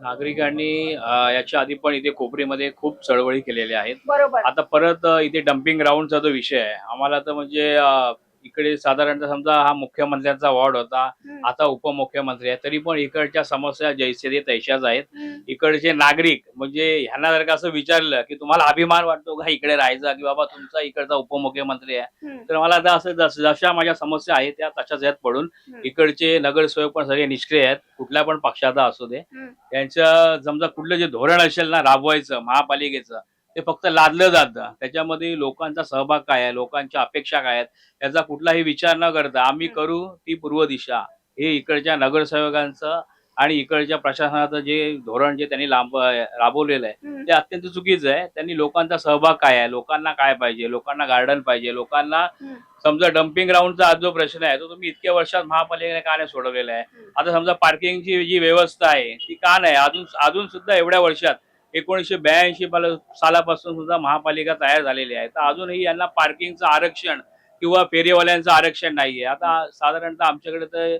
नागरिकांनी याच्या आधी पण इथे कोपरीमध्ये खूप चळवळी केलेल्या आहेत. बरोबर. आता परत इथे डम्पिंग ग्राउंडचा जो विषय आहे आम्हाला तर म्हणजे इकडे साधारणतः समजा हा मुख्यमंत्र्यांचा वॉर्ड होता. आता उपमुख्यमंत्री आहे तरी पण इकडच्या समस्या जैसे ते तैशाच आहेत. इकडचे नागरिक म्हणजे ह्यांना जर का असं विचारलं की तुम्हाला अभिमान वाटतो का इकडे राहायचा की बाबा तुमचा इकडचा उपमुख्यमंत्री आहे. तर मला आता असं जशा माझ्या समस्या आहेत त्या तशाच आहेत पडून. इकडचे नगरसेवक पण सगळे निष्क्रिय आहेत कुठल्या पण पक्षाचा असू दे. त्यांचं समजा कुठलं जे धोरण असेल ना राबवायचं महापालिकेचं ते फक्त लादलं जातं त्याच्यामध्ये लोकांचा सहभाग काय आहे लोकांच्या अपेक्षा काय आहेत याचा कुठलाही विचार न करता आम्ही. करू ती पूर्व दिशा हे इकडच्या नगरसेवकांचं आणि इकडच्या प्रशासनाचं जे धोरण जे त्यांनी लांब राबवलेलं आहे. ते अत्यंत चुकीचं आहे त्यांनी लोकांचा सहभाग काय आहे लोकांना काय पाहिजे लोकांना गार्डन पाहिजे लोकांना. समजा डम्पिंग ग्राउंडचा आज जो प्रश्न आहे तो तुम्ही इतक्या वर्षात महापालिकेने का नाही सोडवलेला आहे. आता समजा पार्किंगची जी व्यवस्था आहे ती का नाही अजून अजून सुद्धा एवढ्या वर्षात एकोणीसशे ब्याऐंशी सालापासून सुद्धा महापालिका तयार झालेली आहे. तर अजूनही यांना पार्किंगचं आरक्षण किंवा फेरीवाल्यांचं आरक्षण नाहीये. आता साधारणतः आमच्याकडे तर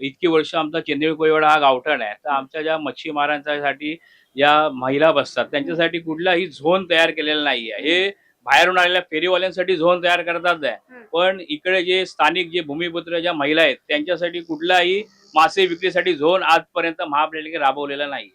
इतकी वर्ष आमचा चेंदेळ कोयवाडा हा गावठण आहे. तर आमच्या ज्या मच्छीमारांच्यासाठी ज्या महिला बसतात त्यांच्यासाठी कुठलाही झोन तयार केलेला नाहीये. हे बाहेरून आलेल्या फेरीवाल्यांसाठी झोन तयार करतात. आहे. पण इकडे जे स्थानिक जे भूमिपुत्र ज्या महिला आहेत त्यांच्यासाठी कुठलाही मासे विक्रीसाठी झोन आजपर्यंत महापालिकेने राबवलेला नाही